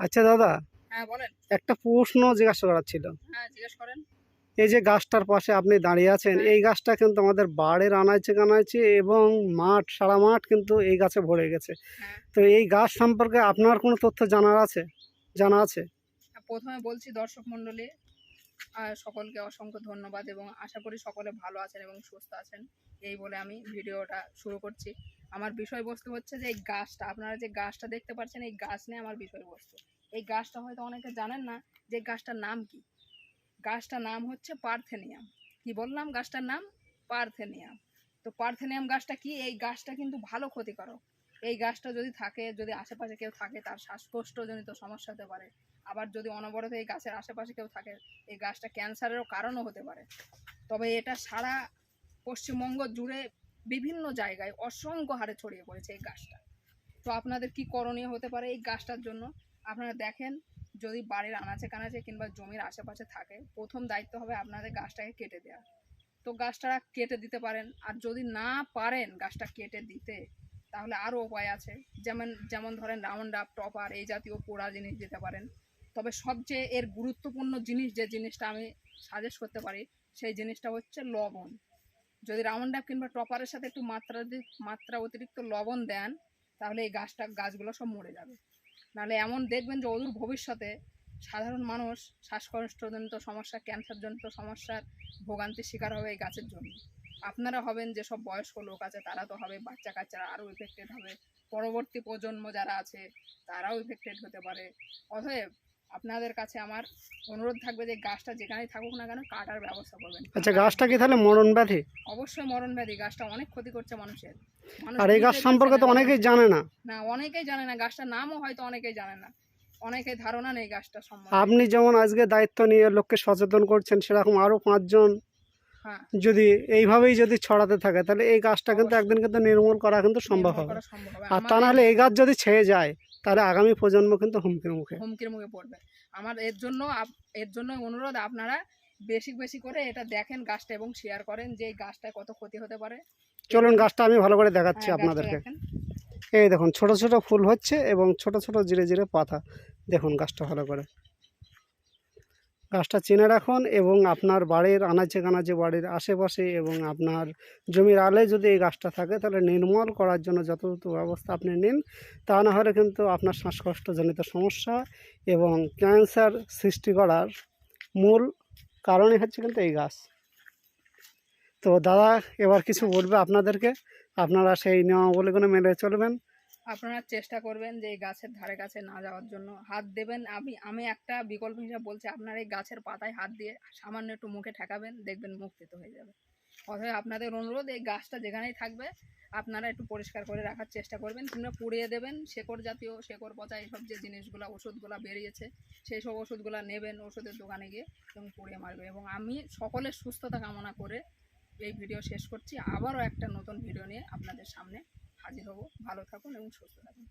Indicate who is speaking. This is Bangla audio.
Speaker 1: আচ্ছা দাদা
Speaker 2: হ্যাঁ বলেন।
Speaker 1: একটা প্রশ্ন জিজ্ঞাসা করার ছিল।
Speaker 2: হ্যাঁ জিজ্ঞেস করেন।
Speaker 1: এই যে গাছটার পাশে আপনি দাঁড়িয়ে আছেন
Speaker 2: হ্যাঁ।
Speaker 1: এই গাছটা কিন্তু আমাদের বাড়ির আনাইছে কানাইছে এবং মাঠ সারা মাঠ কিন্তু এই গাছে ভরে গেছে।
Speaker 2: হ্যাঁ।
Speaker 1: তো এই গাছ সম্পর্কে আপনার কোনো তথ্য জানার আছে? জানা আছে?
Speaker 2: প্রথমে বলছি দর্শক মণ্ডলী সকলকে অসংখ্য ধন্যবাদ এবং আশা করি সকলে ভালো আছেন এবং সুস্থ আছেন। এই বলে আমি ভিডিওটা শুরু করছি। আমার বিষয়বস্তু হচ্ছে যে এই গাছটা, আপনারা যে গাছটা দেখতে পাচ্ছেন, এই গাছ নিয়ে আমার বিষয়বস্তু। এই গাছটা হয়তো অনেকে জানেন না যে গাছটার নাম কি? গাছটার নাম হচ্ছে পার্থেনিয়াম। কি বললাম? গাছটার নাম পার্থেনিয়াম। তো পার্থেনিয়াম গাছটা কি? এই গাছটা কিন্তু ভালো ক্ষতিকারক। এই গাছটা যদি থাকে, যদি আশেপাশে কেউ থাকে, তার শ্বাসকষ্টজনিত সমস্যা হতে পারে। আবার যদি অনবরত এই গাছের আশেপাশে কেউ থাকে, এই গাছটা ক্যান্সারেরও কারণও হতে পারে। তবে এটা সারা পশ্চিমবঙ্গ জুড়ে বিভিন্ন জায়গায় অসংখ্য হারে ছড়িয়ে পড়েছে এই গাছটা। তো আপনাদের কি করণীয় হতে পারে এই গাছটার জন্য? আপনারা দেখেন, যদি বাড়ির আনাচে কানাচে কিংবা জমির আশেপাশে থাকে, প্রথম দায়িত্ব হবে আপনাদের গাছটাকে কেটে দেওয়া তো গাছটা কেটে দিতে পারেন, আর যদি না পারেন গাছটা কেটে দিতে, তাহলে আরও উপায় আছে। যেমন যেমন ধরেন রাউন্ড আপ টপার এই জাতীয় পোড়া জিনিস দিতে পারেন। তবে সবচেয়ে এর গুরুত্বপূর্ণ জিনিস যে জিনিসটা আমি সাজেস্ট করতে পারি, সেই জিনিসটা হচ্ছে লবণ। যদি রাউন্ড আপ কিংবা টপারের সাথে একটু মাত্রা মাত্রা অতিরিক্ত লবণ দেন, তাহলে এই গাছটা, গাছগুলো সব মরে যাবে। নাহলে এমন দেখবেন যে অদূর ভবিষ্যতে সাধারণ মানুষ শ্বাসকষ্টজনিত সমস্যা, ক্যান্সারজনিত সমস্যার ভোগান্তির শিকার হবে এই গাছের জন্য। আপনারা হবেন যেসব বয়স্ক লোক আছে, তারা তো হবে বাচ্চা কাচ্চারা আরও ইফেক্টেড হবে। পরবর্তী প্রজন্ম যারা আছে, তারাও ইফেক্টেড হতে পারে। অতএব আপনাদের কাছে আমার অনুরোধ থাকবে যে গাছটা যেখানেই থাকুক না কেন কাটার ব্যবস্থা করবেন।
Speaker 1: আচ্ছা গাছটা কি তাহলে মরণ ব্যাধি?
Speaker 2: অবশ্যই মরণ ব্যাধি গাছটা অনেক ক্ষতি করছে মানুষের।
Speaker 1: আর এই গাছ সম্পর্কে তো অনেকেই জানে না।
Speaker 2: না অনেকেই জানে না গাছটার নামও হয়তো অনেকেই জানে না। অনেকেই ধারণা নেই গাছটা সম্বন্ধে।
Speaker 1: আপনি যেমন আজকে দায়িত্ব নিয়ে লোককে সচেতন করছেন সেরকম আরও পাঁচজন
Speaker 2: হ্যাঁ।
Speaker 1: যদি এইভাবেই যদি ছড়াতে থাকে তাহলে এই গাছটা কিন্তু একদিন কিন্তু নির্মূল করা কিন্তু সম্ভব হবে। আর তা নাহলে এই গাছ যদি ছেয়ে যায় তাহলে আগামী প্রজন্ম কিন্তু হুমকির মুখে।
Speaker 2: হুমকির মুখে পড়বে। আমার এর জন্য এর জন্য অনুরোধ আপনারা বেশি বেশি করে এটা দেখেন গাছটা এবং শেয়ার করেন যে এই গাছটায় কত ক্ষতি হতে পারে।
Speaker 1: চলুন গাছটা আমি ভালো করে দেখাচ্ছি
Speaker 2: হ্যাঁ,
Speaker 1: আপনাদেরকে। এই দেখুন ছোট ছোট ফুল হচ্ছে এবং ছোট ছোট জিরে জিরে পাতা। দেখুন গাছটা ভালো করে। গাছটা চিনে রাখুন এবং আপনার বাড়ির আনাচে কানাচে বাড়ির আশেপাশে এবং আপনার জমির আলে যদি এই গাছটা থাকে তাহলে নির্মল করার জন্য যথাযথ ব্যবস্থা আপনি নিন। তা না হলে কিন্তু আপনার শ্বাসকষ্টজনিত সমস্যা এবং ক্যান্সার সৃষ্টি করার মূল কারণই হচ্ছে কিন্তু এই গাছ। তো দাদা, এবার কিছু বলবে আপনাদেরকে? আপনারা সেই নিয়মাবলীগুলো মেনে চলবেন।
Speaker 2: আপনারা চেষ্টা করবেন যে এই গাছের ধারে কাছে না যাওয়ার জন্য। হাত দেবেন আমি আমি একটা বিকল্প হিসাবে বলছি, আপনারা এই গাছের পাতায় হাত দিয়ে সামান্য একটু মুখে ঠেকাবেন, দেখবেন মুখ তেতো হয়ে যাবে। অতএব আপনাদের অনুরোধ, এই গাছটা যেখানেই থাকবে, আপনারা একটু পরিষ্কার করে রাখার চেষ্টা করবেন, কিংবা পুড়িয়ে দেবেন, শেকড় জাতীয় শেকড় পচা, এইসব যে জিনিসগুলো, ওষুধগুলো বেরিয়েছে, সেই সব ওষুধগুলো নেবেন ওষুধের দোকানে গিয়ে এবং পুড়িয়ে মারবে এবং আমি সকলের সুস্থতা কামনা করে এই ভিডিও শেষ করছি। আবারও একটা নতুন ভিডিও নিয়ে আপনাদের সামনে হাজির হব। ভালো থাকুন এবং সুস্থ থাকুন।